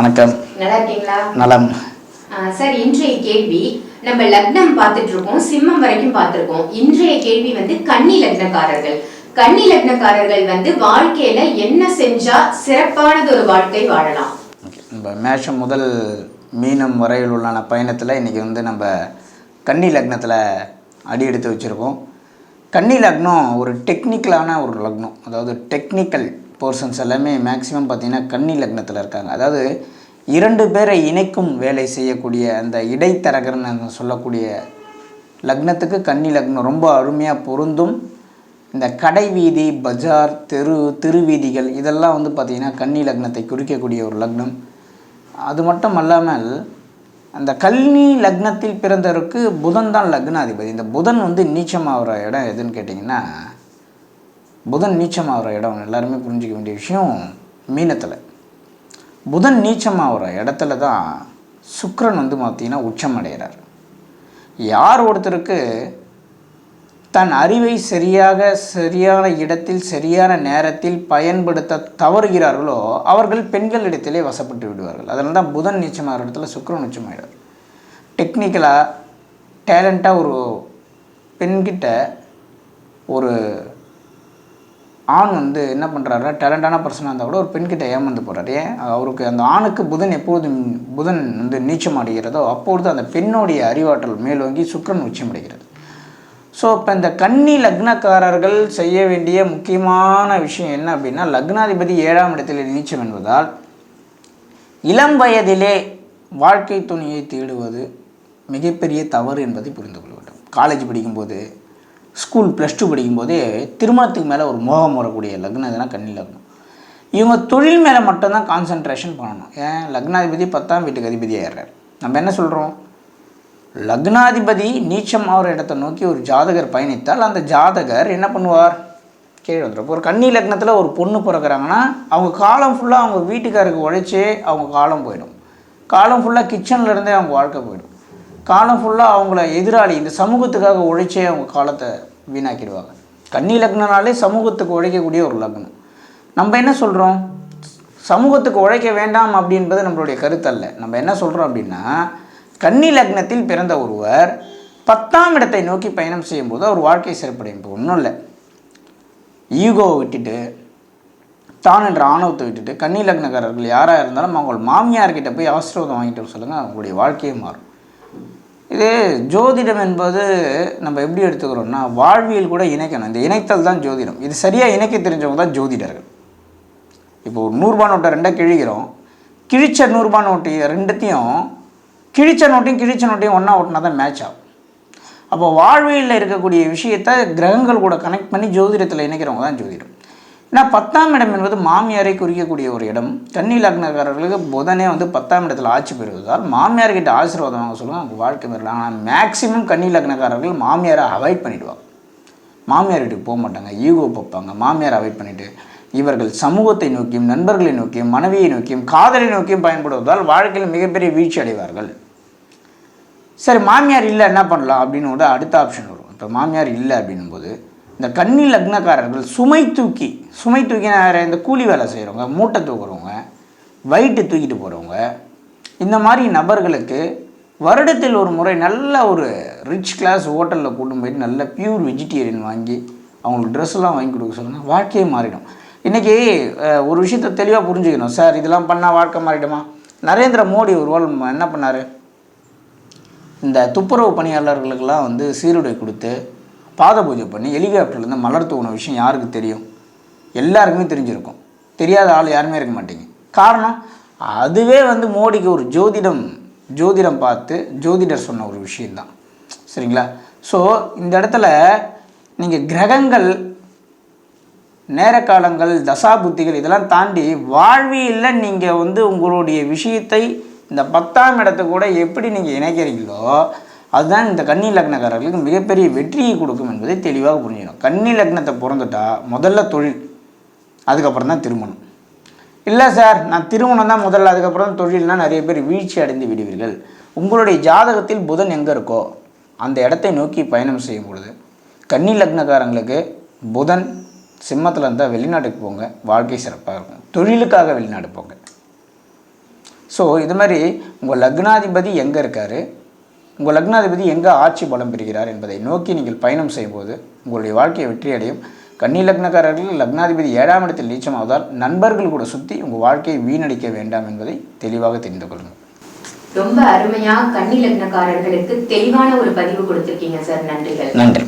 வணக்கம். நல்லா இருக்கீங்களா நலம் சார் இன்றைய கேள்வி நம்ம லக்னம் பார்த்துட்டு இருக்கோம் சிம்மம் வரைக்கும் பார்த்திருக்கோம். இன்றைய கேள்வி வந்து கன்னி லக்னக்காரர்கள். கன்னி லக்னக்காரர்கள் வந்து வாழ்க்கையில என்ன செஞ்சா சிறப்பானது ஒரு வாழ்க்கை வாழலாம்? நம்ம மேஷம் முதல் மீனம் வரையில் உள்ளான பயணத்தில் இன்றைக்கி வந்து நம்ம கன்னி லக்னத்தில் அடி எடுத்து வச்சுருக்கோம். கன்னி லக்னம் ஒரு டெக்னிக்கலான ஒரு லக்னம். அதாவது டெக்னிக்கல் போர்ஷன்ஸ் எல்லாமே மேக்ஸிமம் பார்த்திங்கன்னா கன்னி லக்னத்தில் இருக்காங்க. அதாவது இரண்டு பேரை இணைக்கும் வேலை செய்யக்கூடிய அந்த இடைத்தரகர்னு சொல்லக்கூடிய லக்னத்துக்கு கன்னி லக்னம் ரொம்ப அருமையாக பொருந்தும். இந்த கடை வீதி பஜார் தெரு திருவீதிகள் இதெல்லாம் வந்து பார்த்திங்கன்னா கன்னி லக்னத்தை குறிக்கக்கூடிய ஒரு லக்னம். அது மட்டும் அல்லாமல் அந்த கல்வி லக்னத்தில் பிறந்தவருக்கு புதன் தான் லக்னாதிபதி. இந்த புதன் வந்து நீச்சமாகிற இடம் எதுன்னு கேட்டிங்கன்னா புதன் நீச்சமாகிற இடம் எல்லாருமே புரிஞ்சிக்க வேண்டிய விஷயம் மீனத்தில். புதன் நீச்சமாகிற இடத்துல தான் சுக்கரன் வந்து பார்த்திங்கன்னா உச்சம் அடைகிறார் யார் ஒருத்தருக்கு தன் அறிவை சரியாக சரியான இடத்தில் சரியான நேரத்தில் பயன்படுத்த தவறுகிறார்களோ அவர்கள் பெண்களிடத்திலே வசப்பட்டு விடுவார்கள். அதனால தான் புதன் நீச்சமாகிற இடத்துல சுக்கிரன் உச்சமாயிடார் டெக்னிக்கலாக டேலண்ட்டாக ஒரு பெண்கிட்ட ஒரு ஆண் வந்து என்ன பண்ணுறாரு டேலண்டான பர்சனாக இருந்தால் கூட ஒரு பெண்கிட்ட ஏமாந்து போகிறாரு ஏன்? அவருக்கு அந்த ஆணுக்கு புதன் எப்போதும் புதன் வந்து நீச்சம் அடைகிறதோ அப்பொழுது அந்த பெண்ணுடைய அறிவாற்றல் மேலோங்கி சுக்கரன் உச்சம் அடைகிறது. ஸோ இப்போ இந்த கன்னி லக்னக்காரர்கள் செய்ய வேண்டிய முக்கியமான விஷயம் என்ன அப்படின்னா லக்னாதிபதி ஏழாம் இடத்தில் நீச்சம் என்பதால் இளம் வயதிலே வாழ்க்கை துணியை தேடுவது மிகப்பெரிய தவறு என்பதை புரிந்து கொள்ள வேண்டும். காலேஜ் படிக்கும்போது ஸ்கூல் ப்ளஸ் டூ படிக்கும்போது திருமணத்துக்கு மேலே ஒரு மோகம் வரக்கூடிய லக்னம் எதுனா கன்னி லக்னம். இவங்க தொழில் மேலே மட்டும்தான் கான்சன்ட்ரேஷன் பண்ணணும். ஏன்? லக்னாதிபதி பத்தாம் வீட்டுக்கு அதிபதி ஆயிடுறாரு நம்ம என்ன சொல்கிறோம் லக்னாதிபதி நீச்சம் ஆகிற இடத்தை நோக்கி ஒரு ஜாதகர் பயணித்தால் அந்த ஜாதகர் என்ன பண்ணுவார்? கீழே வந்துடும் ஒரு கன்னி லக்னத்தில் ஒரு பொண்ணு பிறக்கிறாங்கன்னா அவங்க காலம் ஃபுல்லாக அவங்க வீட்டுக்காருக்கு உழைச்சே அவங்க காலம் போயிடும். காலம் ஃபுல்லாக கிச்சனில் இருந்தே அவங்க வாழ்க்கை போயிடும். காலம் ஃபுல்லாக அவங்கள எதிராளி இந்த சமூகத்துக்காக உழைச்சே அவங்க காலத்தை வீணாக்கிடுவாங்க. கன்னி லக்னனாலே சமூகத்துக்கு உழைக்கக்கூடிய ஒரு லக்னம். நம்ம என்ன சொல்கிறோம் சமூகத்துக்கு உழைக்க வேண்டாம் அப்படின்றது நம்மளுடைய கருத்தல்ல. நம்ம என்ன சொல்கிறோம் அப்படின்னா கன்னி லக்னத்தில் பிறந்த ஒருவர் பத்தாம் இடத்தை நோக்கி பயணம் செய்யும்போது அவர் வாழ்க்கை சிறப்படையும். ஒன்றும் இல்லை. ஈகோவை விட்டுட்டு தான் என்ற ஆணவத்தை விட்டுட்டு கன்னி லக்னக்காரர்கள் யாராக இருந்தாலும் அவங்க மாமியார்கிட்ட போய் ஆசீர்வாதம் வாங்கிட்டு சொல்லுங்கள் அவங்களுடைய வாழ்க்கையே மாறும். இது ஜோதிடம் என்பது நம்ம எப்படி எடுத்துக்கிறோம்னா வாழ்வியல் கூட இணைக்கணும். இந்த இணைத்தல் தான் ஜோதிடம். இது சரியாக இணைக்க தெரிஞ்சவங்க தான் ஜோதிடர்கள். இப்போ ஒரு நூறுரூபா நோட்டை ரெண்டாக கிழிக்கிறோம். கிழிச்ச நூறுரூபா நோட்டு ரெண்டுத்தையும் கிழிச்ச நோட்டையும் கிழிச்ச நோட்டையும் ஒன்றா ஓட்டினா தான் மேட்ச் ஆகும். அப்போ வாழ்வியலில் இருக்கக்கூடிய விஷயத்தை கிரகங்கள் கூட கனெக்ட் பண்ணி ஜோதிடத்தில் இணைக்கிறவங்க தான் ஜோதிடம். ஏன்னா பத்தாம் இடம் என்பது மாமியாரை குறிக்கக்கூடிய ஒரு இடம். கன்னி லக்னக்காரர்களுக்கு புதனே வந்து பத்தாம் இடத்தில் ஆட்சி பெறுவதால் மாமியார்கிட்ட ஆசீர்வாதம் வாங்க சொல்லுவாங்க அவங்க வாழ்க்கை பெறலாம் ஆனால் மேக்ஸிமம் கன்னி லக்னக்காரர்கள் மாமியாரை அவாய்ட் பண்ணிவிடுவாங்க மாமியார் வீட்டுக்கு போக மாட்டாங்க ஈகோ பார்ப்பாங்க மாமியார் அவாய்ட் பண்ணிவிட்டு இவர்கள் சமூகத்தை நோக்கியும் நண்பர்களை நோக்கியும் மனைவியை நோக்கியும் காதலை நோக்கியும் பயன்படுவதால் வாழ்க்கையில் மிகப்பெரிய வீழ்ச்சி அடைவார்கள். சரி மாமியார் இல்லை என்ன பண்ணலாம்? அப்படின்னு கூட அடுத்த ஆப்ஷன் வரும். இப்போ மாமியார் இல்லை அப்படின்னும் போது இந்த கன்னி லக்னக்காரர்கள் சுமை தூக்கி சுமை தூக்கி இந்த கூலி வேலை செய்கிறவங்க மூட்டை தூக்குறவங்க வயிட்டு தூக்கிட்டு போகிறவங்க இந்த மாதிரி நபர்களுக்கு வருடத்தில் ஒரு முறை நல்ல ஒரு ரிச் கிளாஸ் ஹோட்டலில் கூட்டு போயிட்டு நல்ல பியூர் வெஜிடேரியன் வாங்கி அவங்களுக்கு ட்ரெஸ்லாம் வாங்கி கொடுக்க சொல்லுங்கள் வாழ்க்கையே மாறிடும். இன்றைக்கி ஒரு விஷயத்தை தெளிவாக புரிஞ்சுக்கணும். சார் இதெல்லாம் பண்ணால் வாழ்க்கை மாறிடுமா? நரேந்திர மோடி ஒரு ரோல் என்ன பண்ணார்? இந்த துப்புரவு பணியாளர்களுக்கெல்லாம் வந்து சீருடை கொடுத்து பாத பூஜை பண்ணி ஹெலிகாப்டர்லேருந்து மலர் தூவின விஷயம் யாருக்கு தெரியும்? எல்லாருக்குமே தெரிஞ்சிருக்கும். தெரியாத ஆள் யாருமே இருக்க மாட்டேங்க. காரணம் அதுவே வந்து மோடிக்கு ஒரு ஜோதிடம் ஜோதிடம் பார்த்து ஜோதிடர் சொன்ன ஒரு விஷயந்தான் சரிங்களா? ஸோ இந்த இடத்துல நீங்கள் கிரகங்கள் நேரக்காலங்கள் தசாபுத்திகள் இதெல்லாம் தாண்டி வாழ்வியில் நீங்கள் வந்து உங்களுடைய விஷயத்தை இந்த பத்தாம் இடத்தை கூட எப்படி நீங்கள் இணைக்கிறீங்களோ அதுதான் இந்த கன்னி லக்னக்காரர்களுக்கு மிகப்பெரிய வெற்றியை கொடுக்கும் என்பதை தெளிவாக புரிஞ்சிடும் கன்னி லக்னத்தை பிறந்துட்டா முதல்ல தொழில் அதுக்கப்புறம் தான் திருமணம். இல்லை சார் நான் திருமணம் தான் முதல்ல அதுக்கப்புறம் தான் நிறைய பேர் வீழ்ச்சி அடைந்து விடுவீர்கள். உங்களுடைய ஜாதகத்தில் புதன் எங்கே இருக்கோ அந்த இடத்தை நோக்கி பயணம் செய்யும் பொழுது கன்னி லக்னக்காரங்களுக்கு புதன் சிம்மத்தில் இருந்தால் வெளிநாட்டுக்கு போங்க வாழ்க்கை சிறப்பாக இருக்கும். தொழிலுக்காக வெளிநாடு போங்க. ஸோ இது மாதிரி உங்கள் லக்னாதிபதி எங்கே இருக்கார்? உங்கள் லக்னாதிபதி எங்கே ஆட்சி பலம் பெறுகிறார் என்பதை நோக்கி நீங்கள் பயணம் செய்யும்போது உங்களுடைய வாழ்க்கையை வெற்றி அடையும் கன்னி லக்னக்காரர்கள் லக்னாதிபதி ஏழாம் இடத்தில் நீச்சமாவதால் நண்பர்கள் கூட சுற்றி உங்கள் வாழ்க்கையை வீணடிக்க வேண்டாம் என்பதை தெளிவாக தெரிந்து கொள்ளுங்கள். ரொம்ப அருமையா கன்னி லக்னக்காரர்களுக்கு தெளிவான ஒரு பதிவு கொடுத்திருக்கீங்க சார். நன்றிகள். நன்றி.